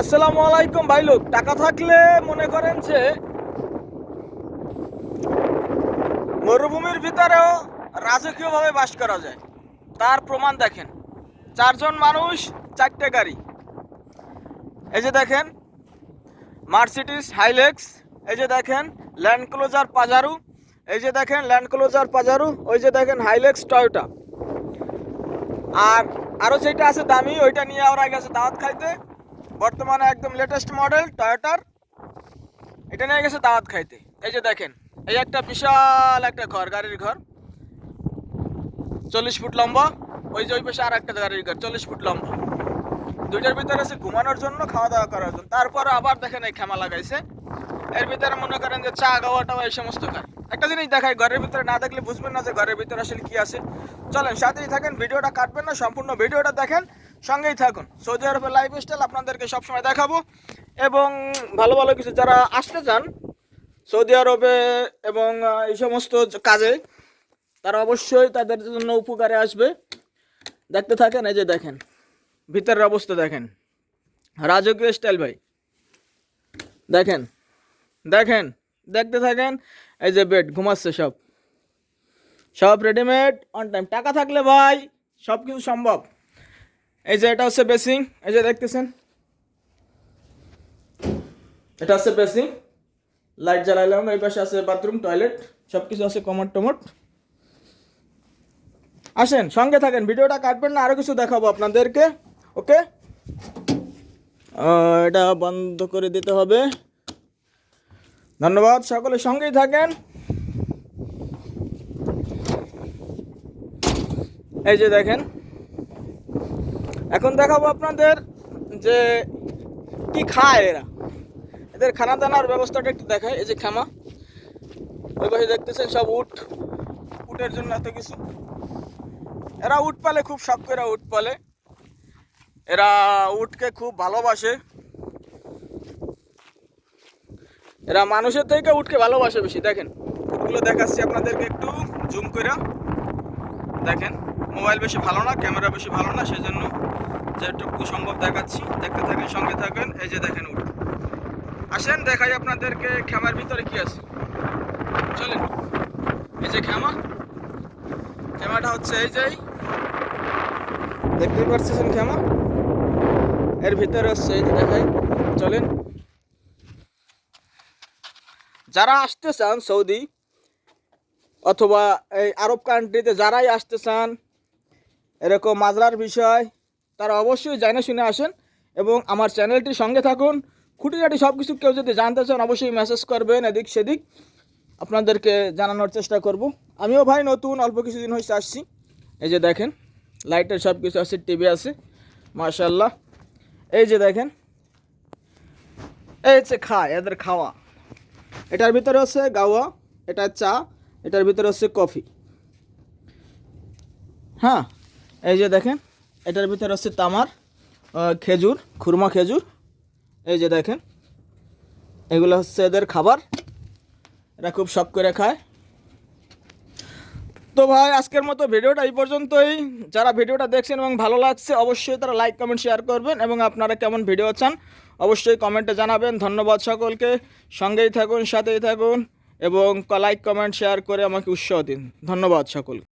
আসসালামু আলাইকুম ভাই লোক, টাকা থাকলে মনে করেন যে মরুভূমির ভিতরেও রাজকীয়ভাবে বাস করা যায়। তার প্রমাণ দেখেন, চারজন মানুষ, চারটে গাড়ি। এই যে দেখেন মার্সিডিস হাইলেক্স, এই যে দেখেন ল্যান্ড ক্লোজার পাজারু, এই যে দেখেন ল্যান্ড ক্লোজার পাজারু, ওই যে দেখেন, হাইলেক্স, টয়োটা। আর আরও যেটা আছে দামি, ওইটা নিয়ে ওরা গেছে দাওয়াত খাইতে। বর্তমানে একদম লেটেস্ট মডেল টয়োটার এটা নিয়ে গেছে দাওয়াত খাইতে। এই যে দেখেন, এই একটা বিশাল একটা ঘর, গাড়ির ঘর। চল্লিশ ফুট লম্বা, ওই যে ওই পাশে আর একটা গাড়ির ঘর, চল্লিশ ফুট লম্বা। দুইটার ভিতরে আছে ঘুমানোর জন্য খাওয়া দাওয়া করার জন্য। তারপর আবার দেখেন এই খেমা লাগাইছে। এর ভিতরে মনে করেন যে চা খাওয়া টাওয়া, এই সমস্ত খায় একটা জিনিস দেখাই, ঘরের ভিতরে না দেখলে বুঝবেন না যে ঘরের ভিতরে আসলে কি আছে। চলেন, সাথেই থাকেন, ভিডিওটা কাটবেন না, সম্পূর্ণ ভিডিওটা দেখেন। সঙ্গেই থাকুন। সৌদি আরবের লাইফ স্টাইল আপনাদেরকে সবসময় দেখাবো। এবং ভালো ভালো কিছু যারা আসতে চান সৌদি আরবে এবং এই সমস্ত কাজে, তারা অবশ্যই তাদের জন্য উপকারে আসবে। দেখতে থাকেন, এই যে দেখেন, ভিতরের অবস্থা দেখেন। রাজকীয় স্টাইল ভাই। দেখেন দেখেন, দেখতে থাকেন, এই যে বেড ঘুমাচ্ছে সব। সব রেডিমেড অন টাইম টাকা থাকলে ভাই, সব কিছু সম্ভব। এই যে এটা হচ্ছে বেসিং এই যে দেখতেছেন। এটা হচ্ছে বেসিং লাইট জ্বালাইলাম, এই পাশে আছে বাথরুম, টয়লেট সব কিছু আছে কমট টমট আসেন, সঙ্গে থাকেন, ভিডিওটা কাটবেন না আরও কিছু দেখাবো আপনাদেরকে, ওকে? এটা বন্ধ করে দিতে হবে। ধন্যবাদ, সকলে সঙ্গেই থাকেন। এই যে দেখেন এখন দেখাবো আপনাদের যে কি খায় এরা। এদের খানা দানার ব্যবস্থাটা একটু দেখায় এই যে খামা ওই পাশে দেখতেছেন সব উট, উটের জন্য এত কিছু। এরা উট পালে, খুব শখ করে উট পালে। এরা উটকে খুব ভালোবাসে। এরা মানুষের থেকে উটকে ভালোবাসে বেশি, দেখেন। উটগুলো দেখাচ্ছি আপনাদেরকে একটু, জুম করে দেখেন। মোবাইল বেশি ভালো না, ক্যামেরা বেশি ভালো না, সেজন্য যেটুকু সম্ভব দেখাচ্ছি, দেখতে থাকেন, সঙ্গে থাকেন, এই যে দেখেন উট। আসেন, দেখাই আপনাদেরকে খেমার ভিতরে কি আছে। চলেন, এই যে খেমা। খেমাটা হচ্ছে এই যে, দেখতেই পাচ্ছেন খেমা? এর ভিতরে হচ্ছে এই যে দেখাই, চলেন। যারা আসতে চান সৌদি অথবা এই আরব কান্ট্রিতে যারাই আসতে চান এরকম মাজরার বিষয়, তারা অবশ্যই জানে শুনে আসেন এবং আমার চ্যানেলটি সঙ্গে থাকুন। খুঁটিনাটি সব কিছু কেউ যদি জানতে চান, অবশ্যই মেসেজ করবেন এদিক সেদিক। আপনাদেরকে জানানোর চেষ্টা করব। আমিও ভাই নতুন, অল্প কিছুদিন হয়েছে আসছি। এই যে দেখেন, লাইটের সব কিছু আছে, টিভি আছে মাশাল্লাহ এই যে দেখেন, এই হচ্ছে খায়, এদের খাওয়া। এটার ভিতরে হচ্ছে গাওয়া, এটা চা, এটার ভিতরে হচ্ছে কফি। হ্যাঁ এই যে দেখেন, এটার ভিতরে হচ্ছে তামার খেজুর, খুরমা খেজুর। এই যে দেখেন, এগুলো হচ্ছে এদের খাবার। এরা খুব শখ করে খায়। তো ভাই, আজকের মতো ভিডিওটা এই পর্যন্তই। যারা ভিডিওটা দেখছেন এবং ভালো লাগছে, অবশ্যই তারা লাইক কমেন্ট শেয়ার করবেন এবং আপনারা কেমন ভিডিও চান, অবশ্যই কমেন্টে জানাবেন। ধন্যবাদ সকলকে। সঙ্গেই থাকুন, সাথেই থাকুন এবং লাইক কমেন্ট শেয়ার করে আমাকে উৎসাহ দিন। ধন্যবাদ সকলকে।